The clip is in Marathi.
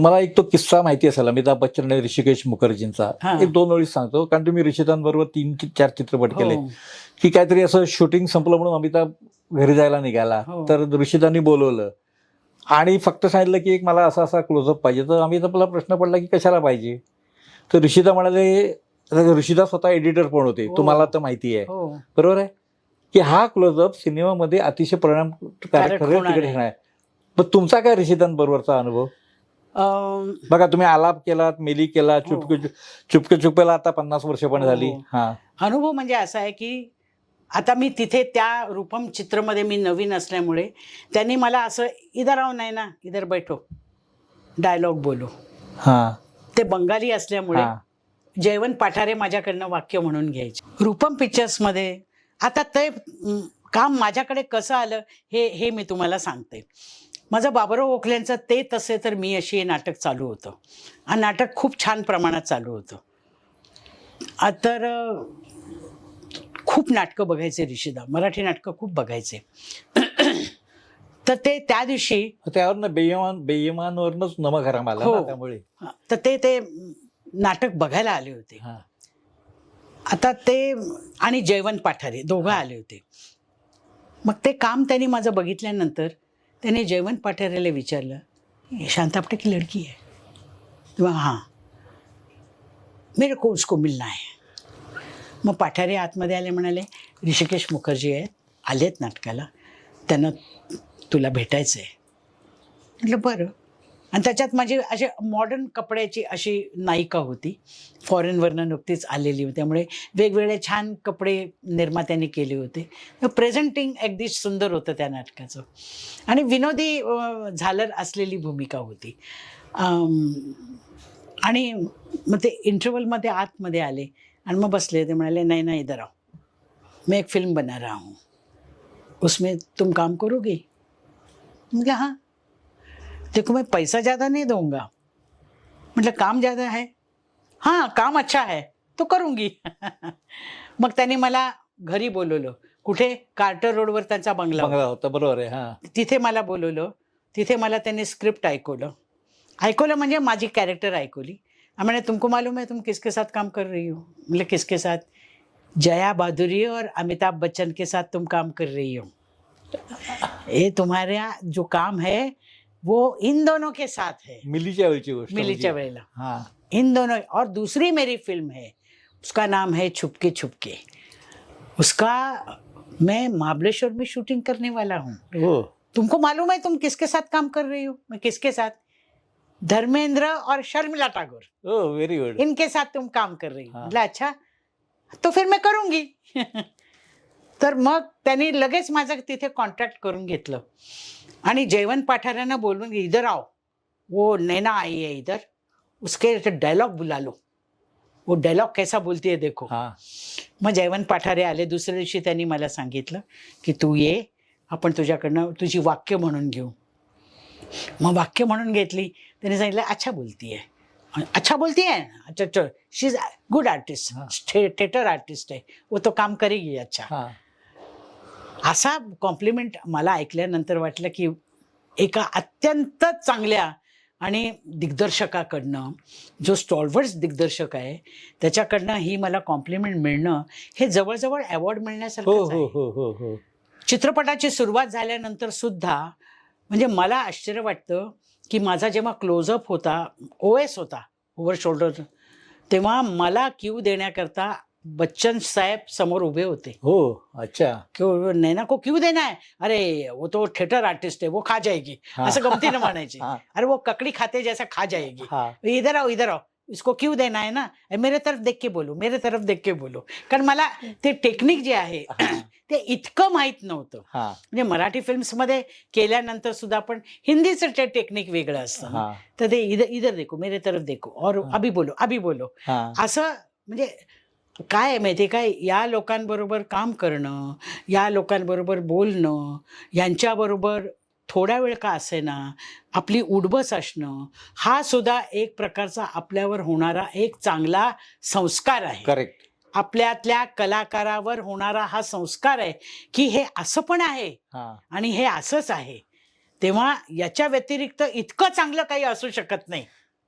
तुम्हाला एक तो किस्सा माहिती असेल अमिताभ बच्चन आणि ऋषिकेश मुखर्जींचा. एक दोन ओळी सांगतो कारण तुम्ही ऋषितांबरोबर तीन की चार चित्रपट केले. हो. की काहीतरी असं शूटिंग संपलं म्हणून अमिताभ घरी जायला निघाला. हो. तर ऋषितांनी बोलवलं. आणि फक्त सांगितलं की एक मला असा असा क्लोजअप पाहिजे. तर अमिताभला प्रश्न पडला की कशाला पाहिजे? तर ऋषिता म्हणाले ऋषिता स्वतः एडिटर पण होते. हो. तुम्हाला तर माहिती आहे. बरोबर आहे? की हा क्लोजअप सिनेमामध्ये अतिशय परिणामकारक कारक ठरेल होणार तिकडे पण तुमचा काय ऋषितांबरोबरचा अनुभव? बघा तुम्ही आलाप केलात मेली केला चुपके चुपके चुपकेला आता पन्नास वर्ष पण हो. झाली. हा. अनुभव म्हणजे असा आहे की आता मी तिथे त्या रूपम चित्रमध्ये मी नवीन असल्यामुळे त्यांनी मला असं इधर आव नाही ना इधर बैठो डायलॉग बोलो. हा. ते बंगाली असल्यामुळे हा. जयवंत पाठारे माझ्याकडनं वाक्य म्हणून घ्यायचे. रूपम पिक्चर्समध्ये आता ते काम माझ्याकडे कसं आलं हे हे मी तुम्हाला सांगते. माझं बाबराव ओखल्यांचं ते तसे तर मी अशी हे नाटक चालू होतं. आणि नाटक खूप छान प्रमाणात चालू होतं. तर खूप नाटकं बघायचे ऋषिदा. मराठी नाटकं खूप बघायचे. तर ते त्या दिवशी त्यावरनं बेयमान बेयमानवरनच नमक हराम आला हो. त्यामुळे? तर ते ते नाटक बघायला आले होते. हा. आता ते आणि जयवंत पाठारे दोघं आले होते. मग ते काम त्यांनी माझं बघितल्यानंतर त्याने जयवंत पाठारेला विचारलं शांतापटे की लड़की आहे. किंवा हां मेरे को उसको मिलना है. मग पाठारे आतमध्ये आले म्हणाले ऋषिकेश मुखर्जी आहेत आलेत नाटकाला त्यांना तुला भेटायचं आहे म्हटलं बरं. आणि त्याच्यात माझी असे मॉडर्न कपड्याची अशी नायिका होती. फॉरेनवरनं नुकतीच आलेली होती. त्यामुळे वेगवेगळे छान कपडे निर्मात्यांनी केले होते. प्रेझेंटिंग अगदी सुंदर होतं त्या नाटकाचं. आणि विनोदी झालर असलेली भूमिका होती. आणि मग ते इंटरवलमध्ये आतमध्ये आले आणि मग बसले. ते म्हणाले नाही नाही इधर आओ. मैं एक फिल्म बना रहा हूँ. उसमें तुम काम करोगे? म्हटलं हां. देखो मैं पैसा ज़्यादा नहीं दूँगा। मतलब काम ज़्यादा है। हाँ काम अच्छा है तो करूँगी। मग त्यांनी मला घरी बोलवलं. कुठे? कार्टर रोडवर त्यांचा बंगला. बंगला होता बरोबर आहे हा. तिथे मला बोलवलं. तिथे मला त्यांनी स्क्रिप्ट ऐकवलं. ऐकवलं म्हणजे माझी कॅरेक्टर ऐकवली. म्हणे तुमको मालूम है तुम किसके साथ काम कर रही हो? म्हणजे किसके साथ? जया बहादुरी और अमिताभ बच्चन के साथ तुम काम कर रही हो. ये तुम्हारा जो काम है वो इन दोनों के साथ है। मिलीच्या वेळची गोष्ट मिलीच्या. वेळेला। हा. इन दोनों और दूसरी मेरी फ़िल्म है। उसका नाम है छुपके छुपके। उसका मैं महाबलेश्वर में शूटिंग करने वाला हूँ। तुमको मालूम है तुम किसके साथ काम कर रही हो? मैं किसके साथ? धर्मेंद्र और शर्मिला टागोर। व्हेरी गुड इनके साथ तुम काम कर रही हो। हाँ. अच्छा तो फिर मैं करूँगी। तर मग त्यांनी लगेच माझं तिथे कॉन्ट्रॅक्ट करून घेतलं. आणि जयवंत पाठाऱ्यांना बोलून इधर आओ. वो नैना आई है इधर. उसके डायलॉग बुला लो वो डायलॉग कैसा बोलती है देखो. हा. मग जयवंत पाठारे आले दुसऱ्या दिवशी त्यांनी मला सांगितलं की तू ये आपण तुझ्याकडनं तुझी वाक्य म्हणून घेऊ. मग वाक्य म्हणून घेतली त्यांनी सांगितलं अच्छा बोलती आहे अच्छा बोलती है अच्छा she is good artist. Theatre artist आहे. वो तो काम करेगी अच्छा. हा. असा कॉम्प्लिमेंट मला ऐकल्यानंतर वाटलं की एका अत्यंत चांगल्या आणि दिग्दर्शकाकडनं जो स्टॉलवर्ड्स दिग्दर्शक आहे त्याच्याकडनं ही मला कॉम्प्लिमेंट मिळणं हे जवळजवळ अवॉर्ड हो मिळण्यासारखंच हो आहे. हो हो हो चित्रपटाची सुरुवात झाल्यानंतर सुद्धा म्हणजे मला आश्चर्य वाटतं की माझा जेव्हा क्लोजअप होता ओ एस होता ओव्हर शोल्डर तेव्हा मला क्यू देण्याकरता बच्चन साहेब समोर उभे होते. हो अच्छा. क्यों नैना को क्यों देना है? अरे वो तो थिएटर आर्टिस्ट है वो खा जाएगी. असं गमतीनं म्हणायचे अरे वो ककड़ी खाते जैसा खा जाएगी. इधर आओ इधर आओ. इसको क्यों देना है ना? मेरे तरफ देख के बोलो मेरे तरफ देख के बोलो. कारण मला ते टेक्निक जे आहे ते इतकं माहीत नव्हतं. म्हणजे मराठी फिल्म्समध्ये केल्यानंतर सुद्धा पण हिंदीचं ते टेक्निक वेगळं असतं तर ते इधर इधर देखो मेरे तरफ देखो. और. अभी बोलो अभी बोलो. असं म्हणजे काय माहिती काय? या लोकांबरोबर काम करणं या लोकांबरोबर बोलणं यांच्याबरोबर थोडा वेळ का असेना आपली उडबस असणं हा सुद्धा एक प्रकारचा आपल्यावर होणारा एक चांगला संस्कार आहे. करेक्ट आपल्यातल्या कलाकारावर होणारा हा संस्कार आहे की हे असं पण आहे हा. आणि हे असंच आहे. तेव्हा याच्या व्यतिरिक्त इतकं चांगलं काही असू शकत नाही.